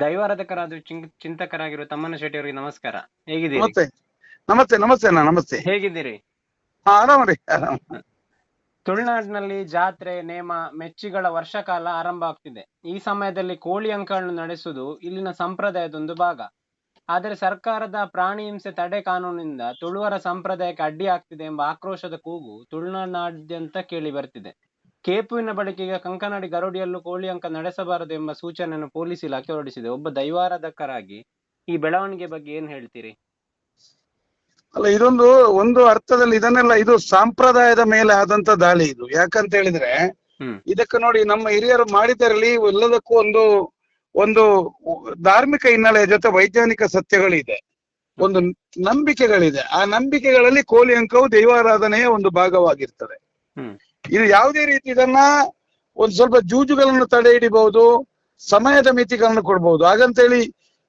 ದೈವಾರಾಧಕರಾದ ಚಿಂತಕರಾಗಿರುವ ತಮ್ಮನ ಶೆಟ್ಟಿ ಅವರಿಗೆ ನಮಸ್ಕಾರ. ಹೇಗಿದ್ದೀರಿ? ನಮಸ್ತೆ. ನಮಸ್ತೆ ನಮಸ್ತೆ ಅಣ್ಣ ನಮಸ್ತೆ. ಹೇಗಿದ್ದೀರಿ? ಹಾ ಆರಾಮ್ರಿ ಆರಾಮ್. ತುಳುನಾಡಿನಲ್ಲಿ ಜಾತ್ರೆ ನೇಮ ಮೆಚ್ಚಿಗಳ ವರ್ಷಕಾಲ ಆರಂಭ ಆಗ್ತಿದೆ. ಈ ಸಮಯದಲ್ಲಿ ಕೋಳಿ ಅಂಕಗಳನ್ನು ನಡೆಸುವುದು ಇಲ್ಲಿನ ಸಂಪ್ರದಾಯದೊಂದು ಭಾಗ. ಆದರೆ ಸರ್ಕಾರದ ಪ್ರಾಣಿ ಹಿಂಸೆ ತಡೆ ಕಾನೂನಿನಿಂದ ತುಳುವರ ಸಂಪ್ರದಾಯಕ್ಕೆ ಅಡ್ಡಿ ಆಗ್ತಿದೆ ಎಂಬ ಆಕ್ರೋಶದ ಕೂಗು ತುಳುನಾಡಿನಾದ್ಯಂತ ಕೇಳಿ ಬರ್ತಿದೆ. ಕೇಪುವಿನ ಬಳಕೆಗೆ ಕಂಕನಾಡಿ ಗರುಡಿಯಲ್ಲೂ ಕೋಳಿ ಅಂಕ ನಡೆಸಬಾರದು ಎಂಬ ಸೂಚನೆಯನ್ನು ಪೊಲೀಸ್ ಇಲಾಖೆ ಹೊರಡಿಸಿದೆ. ಒಬ್ಬ ದೈವಾರಾಧಕರಾಗಿ ಈ ಬೆಳವಣಿಗೆ ಬಗ್ಗೆ ಏನ್ ಹೇಳ್ತೀರಿ? ಅಲ್ಲ ಇದೊಂದು ಒಂದು ಅರ್ಥದಲ್ಲಿ ಇದನ್ನೆಲ್ಲ ಇದು ಸಂಪ್ರದಾಯದ ಮೇಲೆ ಆದಂತ ದಾಳಿ ಇದು. ಯಾಕಂತ ಹೇಳಿದ್ರೆ ಇದಕ್ಕೆ ನೋಡಿ ನಮ್ಮ ಹಿರಿಯರು ಮಾಡಿದರಲ್ಲಿ ಎಲ್ಲದಕ್ಕೂ ಒಂದು ಒಂದು ಧಾರ್ಮಿಕ ಹಿನ್ನೆಲೆಯ ಜೊತೆ ವೈಜ್ಞಾನಿಕ ಸತ್ಯಗಳಿದೆ. ಒಂದು ನಂಬಿಕೆಗಳಿದೆ. ಆ ನಂಬಿಕೆಗಳಲ್ಲಿ ಕೋಲಿ ಅಂಕವು ದೈವಾರಾಧನೆಯ ಒಂದು ಭಾಗವಾಗಿರ್ತದೆ. ಇದು ಯಾವುದೇ ರೀತಿ ಇದನ್ನ ಒಂದು ಸ್ವಲ್ಪ ಜೂಜುಗಳನ್ನು ತಡೆ ಹಿಡಿಬಹುದು, ಸಮಯದ ಮಿತಿಗಳನ್ನು ಕೊಡಬಹುದು. ಹಾಗಂತೇಳಿ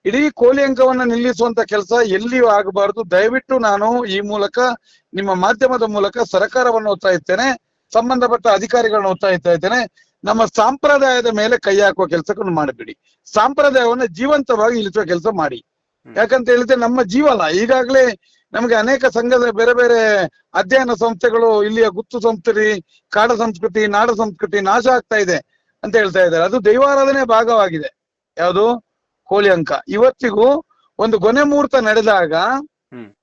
ಇಡೀ ಕೋಲಿ ಅಂಕವನ್ನ ನಿಲ್ಲಿಸುವಂತ ಕೆಲಸ ಎಲ್ಲಿಯೂ ಆಗಬಾರದು. ದಯವಿಟ್ಟು ನಾನು ಈ ಮೂಲಕ ನಿಮ್ಮ ಮಾಧ್ಯಮದ ಮೂಲಕ ಸರ್ಕಾರವನ್ನು ಒತ್ತಾಯಿಸ್ತೇನೆ ಸಂಬಂಧಪಟ್ಟ ಅಧಿಕಾರಿಗಳನ್ನ ಒತ್ತಾಯಿಸ್ತಾ ಇದ್ದೇನೆ ನಮ್ಮ ಸಂಪ್ರದಾಯದ ಮೇಲೆ ಕೈ ಹಾಕುವ ಕೆಲಸವನ್ನು ಮಾಡಬೇಡಿ. ಸಂಪ್ರದಾಯವನ್ನು ಜೀವಂತವಾಗಿ ಇಳಿಸುವ ಕೆಲಸ ಮಾಡಿ. ಯಾಕಂತ ಹೇಳಿದ್ರೆ ನಮ್ಮ ಜೀವನ ಈಗಾಗಲೇ ನಮಗೆ ಅನೇಕ ಸಂಘದ ಬೇರೆ ಬೇರೆ ಅಧ್ಯಯನ ಸಂಸ್ಥೆಗಳು ಇಲ್ಲಿಯ ಗುತ್ತು ಸಂಸ್ಕೃತಿ ಕಾಡ ಸಂಸ್ಕೃತಿ ನಾಡ ಸಂಸ್ಕೃತಿ ನಾಶ ಆಗ್ತಾ ಇದೆ ಅಂತ ಹೇಳ್ತಾ ಇದ್ದಾರೆ. ಅದು ದೈವಾರಾಧನೆ ಭಾಗವಾಗಿದೆ. ಯಾವುದು? ಕೋಳಿ ಅಂಕ. ಇವತ್ತಿಗೂ ಒಂದು ಕೊನೆ ಮುಹೂರ್ತ ನಡೆದಾಗ ಹ್ಮ್.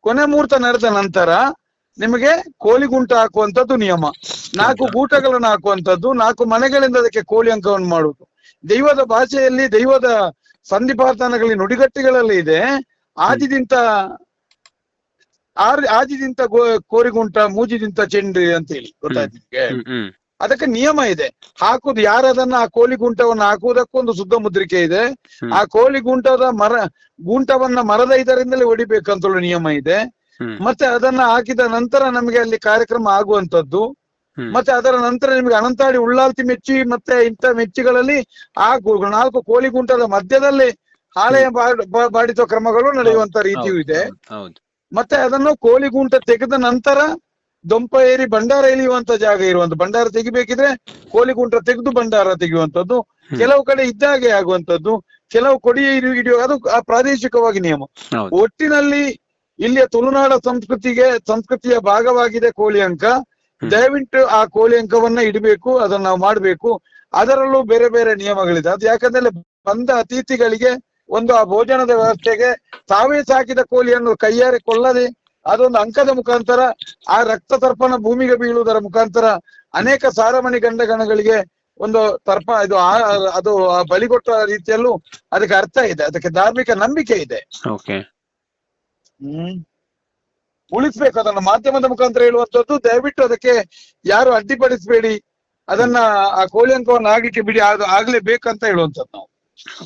ಕೊನೆ ಮುಹೂರ್ತ ನಡೆದ ನಂತರ ನಿಮಗೆ ಕೋಳಿ ಗುಂಟ ಹಾಕುವಂತದ್ದು ನಿಯಮ. ನಾಲ್ಕು ಗೂಟಗಳನ್ನು ಹಾಕುವಂತದ್ದು ನಾಲ್ಕು ಮನೆಗಳಿಂದ ಅದಕ್ಕೆ ಕೋಳಿ ಅಂಕವನ್ನು ಮಾಡುವುದು. ದೈವದ ಭಾಷೆಯಲ್ಲಿ ದೈವದ ಸಂಧಿಪಾತನಗಳಲ್ಲಿ ನುಡಿಗಟ್ಟಿಗಳಲ್ಲಿ ಇದೆ. ಆದಿದಿಂತ ಆರ್ ಆದಿದಿಂತ ಕೋರಿಗುಂಟ ಮೂಜಿದಿಂತ ಚೆಂಡು ಅಂತ ಹೇಳಿ ಗೊತ್ತಾಯ್ತು ನಿಮ್ಗೆ? ಅದಕ್ಕೆ ನಿಯಮ ಇದೆ. ಹಾಕುದು ಯಾರದನ್ನ ಆ ಕೋಳಿ ಗುಂಟವನ್ನು ಹಾಕುವುದಕ್ಕೊಂದು ಶುದ್ಧ ಮುದ್ರಿಕೆ ಇದೆ. ಆ ಕೋಳಿ ಗುಂಟದ ಮರ ಗುಂಟವನ್ನ ಮರದ ಇದರಿಂದಲೇ ಹೊಡಿಬೇಕಂತ ನಿಯಮ ಇದೆ. ಮತ್ತೆ ಅದನ್ನ ಹಾಕಿದ ನಂತರ ನಮಗೆ ಅಲ್ಲಿ ಕಾರ್ಯಕ್ರಮ ಆಗುವಂತದ್ದು ಮತ್ತೆ ಅದರ ನಂತರ ನಿಮಗೆ ಅನಂತಾಡಿ ಉಳ್ಳಾಲ್ತಿ ಮೆಚ್ಚಿ ಮತ್ತೆ ಇಂಥ ಮೆಚ್ಚಿಗಳಲ್ಲಿ ಆ ನಾಲ್ಕು ಕೋಳಿ ಗುಂಟದ ಮಧ್ಯದಲ್ಲಿ ಹಾಳೆಯ ಬಾಡಿಸುವ ಕ್ರಮಗಳು ನಡೆಯುವಂತ ರೀತಿಯೂ ಇದೆ. ಮತ್ತೆ ಅದನ್ನು ಕೋಲಿಗುಂಟ ತೆಗೆದ ನಂತರ ದೊಂಪ ಏರಿ ಭಂಡಾರ ಇಳಿಯುವಂತ ಜಾಗ ಇರುವಂತ ಭಂಡಾರ ತೆಗಿಬೇಕಿದ್ರೆ ಕೋಲಿಗುಂಟ ತೆಗೆದು ಭಂಡಾರ ತೆಗೆಯುವಂತದ್ದು ಕೆಲವು ಕಡೆ ಇದ್ದಾಗೆ ಆಗುವಂತದ್ದು ಕೆಲವು ಕೊಡಿ ಹಿಡಿ- ಹಿಡಿಯುವ ಅದು ಆ ಪ್ರಾದೇಶಿಕವಾಗಿ ನಿಯಮ. ಒಟ್ಟಿನಲ್ಲಿ ಇಲ್ಲಿಯ ತುಳುನಾಡ ಸಂಸ್ಕೃತಿಗೆ ಸಂಸ್ಕೃತಿಯ ಭಾಗವಾಗಿದೆ ಕೋಳಿ ಅಂಕ. ದಯವಿಟ್ಟು ಆ ಕೋಳಿ ಅಂಕವನ್ನ ಇಡಬೇಕು ಅದನ್ನ ನಾವು ಮಾಡಬೇಕು. ಅದರಲ್ಲೂ ಬೇರೆ ಬೇರೆ ನಿಯಮಗಳಿದೆ. ಅದು ಯಾಕಂದ್ರೆ ಬಂದ ಅತಿಥಿಗಳಿಗೆ ಒಂದು ಆ ಭೋಜನದ ವ್ಯವಸ್ಥೆಗೆ ತಾವೇ ಸಾಕಿದ ಕೋಳಿಯನ್ನು ಕೈಯಾರೆ ಕೊಳ್ಳದೆ ಅದೊಂದು ಅಂಕದ ಮುಖಾಂತರ ಆ ರಕ್ತ ತರ್ಪಣ ಭೂಮಿಗೆ ಬೀಳುವುದರ ಮುಖಾಂತರ ಅನೇಕ ಸಾರಮಣಿ ಗಂಡಗಣಗಳಿಗೆ ಒಂದು ತರ್ಪ ಇದು ಅದು ಬಲಿಗೊಟ್ಟ ರೀತಿಯಲ್ಲೂ ಅದಕ್ಕೆ ಅರ್ಥ ಇದೆ. ಅದಕ್ಕೆ ಧಾರ್ಮಿಕ ನಂಬಿಕೆ ಇದೆ. ಹ್ಮ್. ಉಳಿಸ್ಬೇಕು ಅದನ್ನ ಮಾಧ್ಯಮದ ಮುಖಾಂತರ ಹೇಳುವಂತದ್ದು ದಯವಿಟ್ಟು ಅದಕ್ಕೆ ಯಾರು ಅಡ್ಡಿಪಡಿಸಬೇಡಿ. ಅದನ್ನ ಆ ಕೋಳಿ ಅಂಕವನ್ನು ಆಗ್ಲಿಕ್ಕೆ ಬಿಡಿ ಅದು ಆಗ್ಲೇಬೇಕಂತ ಹೇಳುವಂತದ್ದು ನಾವು.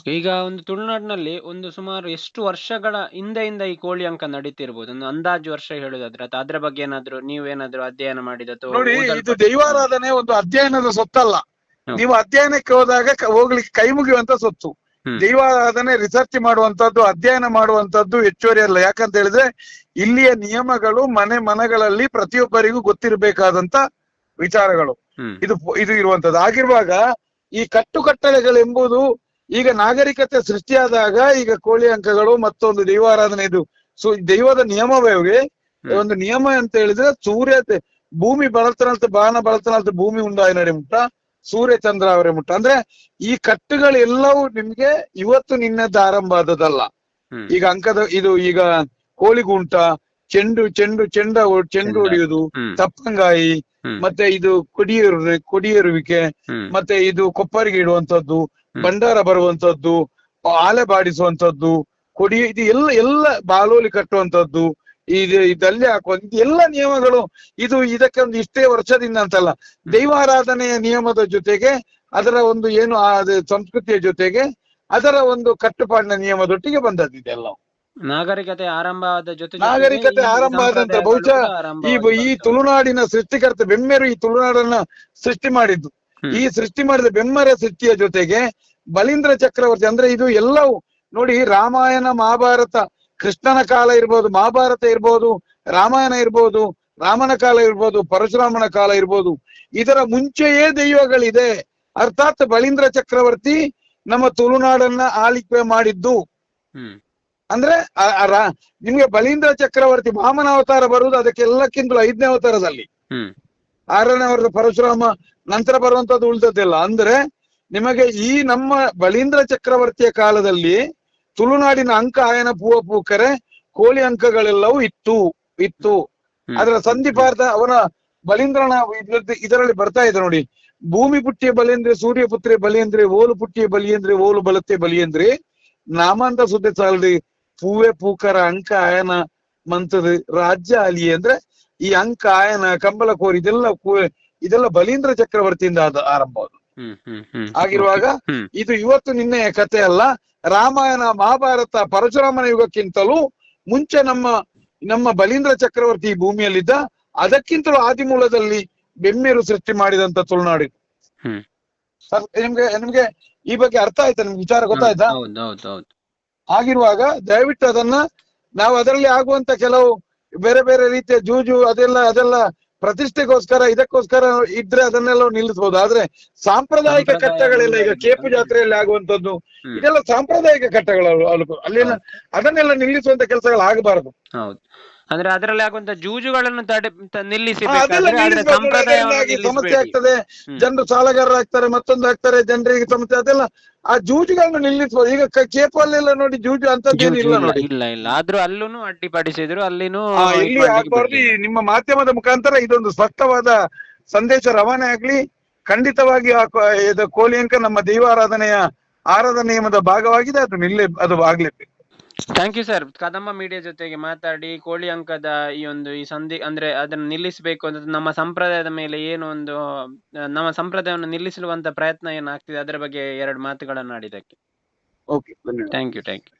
ಈಗ ಒಂದು ತುಳುನಾಡಿನಲ್ಲಿ ಒಂದು ಸುಮಾರು ಎಷ್ಟು ವರ್ಷಗಳ ಹಿಂದೆಯಿಂದ ಈ ಕೋಳಿ ಅಂಕ ನಡೀತಿರ್ಬೋದು? ಒಂದು ಅಂದಾಜು ವರ್ಷ ಹೇಳುದಾದ್ರೆ ಅಥವಾ ಅದ್ರ ಬಗ್ಗೆ ಏನಾದ್ರು ನೀವೇನಾದ್ರೂ ಅಧ್ಯಯನ ಮಾಡಿದ ನೋಡಿ ಇದು ದೈವಾರಾಧನೆ ಒಂದು ಅಧ್ಯಯನದ ಸೊತ್ತಲ್ಲ. ನೀವು ಅಧ್ಯಯನಕ್ಕೆ ಹೋದಾಗ ಹೋಗ್ಲಿಕ್ಕೆ ಕೈ ಮುಗಿಯುವಂತ ಸೊತ್ತು. ದೈವಾರಾಧನೆ ರಿಸರ್ಚ್ ಮಾಡುವಂತದ್ದು ಅಧ್ಯಯನ ಮಾಡುವಂತದ್ದು ಹೆಚ್ಚುವರಿ ಅಲ್ಲ. ಯಾಕಂತ ಹೇಳಿದ್ರೆ ಇಲ್ಲಿಯ ನಿಯಮಗಳು ಮನೆ ಮನಗಳಲ್ಲಿ ಪ್ರತಿಯೊಬ್ಬರಿಗೂ ಗೊತ್ತಿರಬೇಕಾದಂತ ವಿಚಾರಗಳು. ಇದು ಇದು ಇರುವಂತದ್ದು ಆಗಿರುವಾಗ ಈ ಕಟ್ಟುಕಟ್ಟಳೆಗಳೆಂಬುದು ಈಗ ನಾಗರಿಕತೆ ಸೃಷ್ಟಿಯಾದಾಗ ಈಗ ಕೋಳಿ ಅಂಕಗಳು ಮತ್ತೊಂದು ದೈವಾರಾಧನೆ ಇದು. ಸೊ ದೈವದ ನಿಯಮವೇ. ಒಂದು ನಿಯಮ ಅಂತ ಹೇಳಿದ್ರೆ ಸೂರ್ಯ ಭೂಮಿ ಬಳತನಂತ ಬಾನ ಬಳತನಂತ ಭೂಮಿ ಉಂಡಾಯ ನಡೆ ಮುಟ್ಟ ಸೂರ್ಯ ಚಂದ್ರ ಅವರೇ ಮುಟ್ಟ. ಅಂದ್ರೆ ಈ ಕಟ್ಟುಗಳೆಲ್ಲವೂ ನಿಮ್ಗೆ ಇವತ್ತು ನಿನ್ನದ್ದು ಆರಂಭ ಆದದಲ್ಲ ಈಗ ಅಂಕದ ಇದು ಈಗ ಕೋಳಿಗುಂಟ ಚೆಂಡು ಚೆಂಡು ಚೆಂಡ ಚೆಂಡು ಚೆಂಡ. ಹೊಡೆಯುವುದು ತಪ್ಪಂಗಾಯಿ ಮತ್ತೆ ಇದು ಕೊಡಿಯರು ಕೊಡಿಯೇರುವಿಕೆ ಮತ್ತೆ ಇದು ಕೊಪ್ಪರಿಗೆ ಇಡುವಂತದ್ದು. ಭಂಡಾರ ಬರುವಂತದ್ದು ಆಲೆ ಬಾಡಿಸುವಂತದ್ದು ಕೊಡಿ ಇದು ಎಲ್ಲ ಎಲ್ಲ ಬಾಲೋಲಿ ಕಟ್ಟುವಂತದ್ದು ಇದು ಇದಲ್ಲಿ ಹಾಕುವಂತ ಎಲ್ಲ ನಿಯಮಗಳು ಇದು ಇದಕ್ಕೆ ಒಂದು ಇಷ್ಟೇ ವರ್ಷದಿಂದ ಅಂತಲ್ಲ. ದೈವಾರಾಧನೆಯ ನಿಯಮದ ಜೊತೆಗೆ ಅದರ ಒಂದು ಏನು ಆ ಸಂಸ್ಕೃತಿಯ ಜೊತೆಗೆ ಅದರ ಒಂದು ಕಟ್ಟುಪಾಡಿನ ನಿಯಮದೊಟ್ಟಿಗೆ ಬಂದದ್ದು ಇದೆಲ್ಲ. ನಾಗರಿಕತೆ ಆರಂಭ ಆದ ಜೊತೆ ನಾಗರಿಕತೆ ಆರಂಭ ಆದಂತ ಬಹುಶಃ ಈ ಈ ತುಳುನಾಡಿನ ಸೃಷ್ಟಿಕರ್ತ ಬೆಮ್ಮೆರು ಈ ತುಳುನಾಡನ್ನ ಸೃಷ್ಟಿ ಮಾಡಿದ್ದು. ಈ ಸೃಷ್ಟಿ ಮಾಡಿದ ಬೆಮ್ಮರ ಸೃಷ್ಟಿಯ ಜೊತೆಗೆ ಬಲೀಂದ್ರ ಚಕ್ರವರ್ತಿ ಅಂದ್ರೆ ಇದು ಎಲ್ಲವೂ. ನೋಡಿ ರಾಮಾಯಣ ಮಹಾಭಾರತ ಕೃಷ್ಣನ ಕಾಲ ಇರ್ಬೋದು ಮಹಾಭಾರತ ಇರ್ಬೋದು ರಾಮಾಯಣ ಇರ್ಬೋದು ರಾಮನ ಕಾಲ ಇರ್ಬೋದು ಪರಶುರಾಮನ ಕಾಲ ಇರ್ಬೋದು. ಇದರ ಮುಂಚೆಯೇ ದೈವಗಳಿದೆ. ಅರ್ಥಾತ್ ಬಲೀಂದ್ರ ಚಕ್ರವರ್ತಿ ನಮ್ಮ ತುಳುನಾಡನ್ನ ಆಳಿಕೆ ಮಾಡಿದ್ದು. ಅಂದ್ರೆ ನಿಮ್ಗೆ ಬಲೀಂದ್ರ ಚಕ್ರವರ್ತಿ ವಾಮನ ಅವತಾರ ಬರುವುದು ಅದಕ್ಕೆಲ್ಲಕ್ಕಿಂತಲೂ ಐದನೇ ಅವತಾರದಲ್ಲಿ. ಆರನೇ ಅವರ ಪರಶುರಾಮ ನಂತರ ಬರುವಂತದ್ದು ಉಳಿದದ್ದಿಲ್ಲ. ಅಂದ್ರೆ ನಿಮಗೆ ಈ ನಮ್ಮ ಬಲೀಂದ್ರ ಚಕ್ರವರ್ತಿಯ ಕಾಲದಲ್ಲಿ ತುಳುನಾಡಿನ ಅಂಕ ಆಯನ ಪೂವ ಪೂಕರೆ ಕೋಳಿ ಅಂಕಗಳೆಲ್ಲವೂ ಇತ್ತು ಇತ್ತು. ಅದರ ಸಂಧಿಪಾರ್ಥ ಅವನ ಬಲೀಂದ್ರನ ಇದರಲ್ಲಿ ಬರ್ತಾ ಇದೆ ನೋಡಿ. ಭೂಮಿ ಪುಟ್ಟಿಯ ಬಲಿಯಂದ್ರೆ ಸೂರ್ಯ ಪುತ್ರಿ ಬಲಿಯಂದ್ರೆ ಓಲು ಪುಟ್ಟಿಯ ಬಲಿಯಂದ್ರೆ ಓಲು ಬಲತ್ತೆ ಬಲಿಯಂದ್ರೆ ನಾಮಾಂತ ಸುದ್ದಿ ಸಾಲದಿ ಪೂವೆ ಪೂಕರ ಅಂಕ ಆಯನ ಮಂತದ ರಾಜ್ಯ ಅಲಿ ಅಂದ್ರೆ ಈ ಅಂಕ ಆಯನ ಕಂಬಲ ಕೋರಿ ಇದೆಲ್ಲ ಇದೆಲ್ಲ ಬಲೀಂದ್ರ ಚಕ್ರವರ್ತಿಯಿಂದ ಆದ ಆರಂಭ ಆಗಿರುವಾಗ ಇದು ಇವತ್ತು ನಿನ್ನೆಯ ಕಥೆ ಅಲ್ಲ. ರಾಮಾಯಣ ಮಹಾಭಾರತ ಪರಶುರಾಮನ ಯುಗಕ್ಕಿಂತಲೂ ಮುಂಚೆ ನಮ್ಮ ನಮ್ಮ ಬಲೀಂದ್ರ ಚಕ್ರವರ್ತಿ ಈ ಭೂಮಿಯಲ್ಲಿದ್ದ ಅದಕ್ಕಿಂತಲೂ ಆದಿಮೂಲದಲ್ಲಿ ಬೆಮ್ಮೇರು ಸೃಷ್ಟಿ ಮಾಡಿದಂತ ತುಳುನಾಡು ನಿಮ್ಗೆ ನಿಮ್ಗೆ ಈ ಬಗ್ಗೆ ಅರ್ಥ ಆಯ್ತಾ? ನಿಮ್ಗೆ ವಿಚಾರ ಗೊತ್ತಾಯ್ತಾ? ಆಗಿರುವಾಗ ದಯವಿಟ್ಟು ಅದನ್ನ ನಾವು ಅದರಲ್ಲಿ ಆಗುವಂತ ಕೆಲವು ಬೇರೆ ಬೇರೆ ರೀತಿಯ ಜೂಜು ಅದೆಲ್ಲ ಅದೆಲ್ಲ ಪ್ರತಿಷ್ಠೆಗೋಸ್ಕರ ಇದಕ್ಕೋಸ್ಕರ ಇದ್ರೆ ಅದನ್ನೆಲ್ಲ ನಿಲ್ಲಿಸಬಹುದು ಆದ್ರೆ ಸಾಂಪ್ರದಾಯಿಕ ಸಾಂಪ್ರದಾಯ ಕಟ್ಟಗಳೆಲ್ಲ. ಈಗ ಕೇಪು ಜಾತ್ರೆಯಲ್ಲಿ ಆಗುವಂತದ್ದು ಇದೆಲ್ಲ ಸಾಂಪ್ರದಾಯಿಕ ಕಟ್ಟಗಳು ಅಲ್ಲಿ ಅಲ್ಲಿನ ಅದನ್ನೆಲ್ಲ ನಿಲ್ಲಿಸುವಂತ ಕೆಲಸಗಳು ಆಗಬಾರದು. ಹೌದು. ಅಂದ್ರೆ ಅದರಲ್ಲಿ ಆಗುವಂತ ಜೂಜುಗಳನ್ನು ತಡೆ ನಿಲ್ಲಿಸಿ ಸಮಸ್ಯೆ ಆಗ್ತದೆ. ಜನರು ಸಾಲಗಾರರಾಗ್ತಾರೆ ಮತ್ತೊಂದು ಆಗ್ತಾರೆ ಜನರಿಗೆ ಸಮಸ್ಯೆ. ಅದೆಲ್ಲ ಆ ಜೂಜುಗಳನ್ನು ನಿಲ್ಲಿಸಬಹುದು ಈಗ ಕೇಪಲ್ಲಿ ಎಲ್ಲ ನೋಡಿ ಜೂಜು ಅಂತ ನೋಡಿ ಇಲ್ಲ ಇಲ್ಲ. ಆದ್ರೂ ಅಲ್ಲೂನು ಅಡ್ಡಿಪಡಿಸಿದ್ರು ಅಲ್ಲಿನೂ ಇಲ್ಲಿ ಆಗ್ಬಾರ್ದು. ನಿಮ್ಮ ಮಾಧ್ಯಮದ ಮುಖಾಂತರ ಇದೊಂದು ಸ್ಪಷ್ಟವಾದ ಸಂದೇಶ ರವಾನೆ ಆಗ್ಲಿ. ಖಂಡಿತವಾಗಿ ಇದು ಕೋಳಿ ಅಂಕ ನಮ್ಮ ದೈವಾರಾಧನೆಯ ಆರಾಧನೆ ನಿಯಮದ ಭಾಗವಾಗಿದೆ. ಅದು ನಿಲ್ಲೇ ಅದು ಆಗ್ಲೇಬೇಕು. Thank you sir Kadamba media ಜೊತೆಗೆ ಮಾತಾಡಿ ಕೋಳಿ ಅಂಕದ ಈ ಒಂದು ಈ ಸಂಧಿ ಅಂದ್ರೆ ಅದನ್ನು ನಿಲ್ಲಿಸಬೇಕು ಅಂತ ನಮ್ಮ ಸಂಪ್ರದಾಯದ ಮೇಲೆ ಏನು ಒಂದು ಆ, ನಮ್ಮ ಸಂಪ್ರದಾಯವನ್ನು ನಿಲ್ಲಿಸುವಂತ ಪ್ರಯತ್ನ ಏನಾಗ್ತಿದೆ ಅದರ ಬಗ್ಗೆ ಎರಡು ಮಾತುಗಳನ್ನು ಆಡಿದ್ದಕ್ಕೆ ಓಕೆ ಧನ್ಯವಾದ. Thank you thank you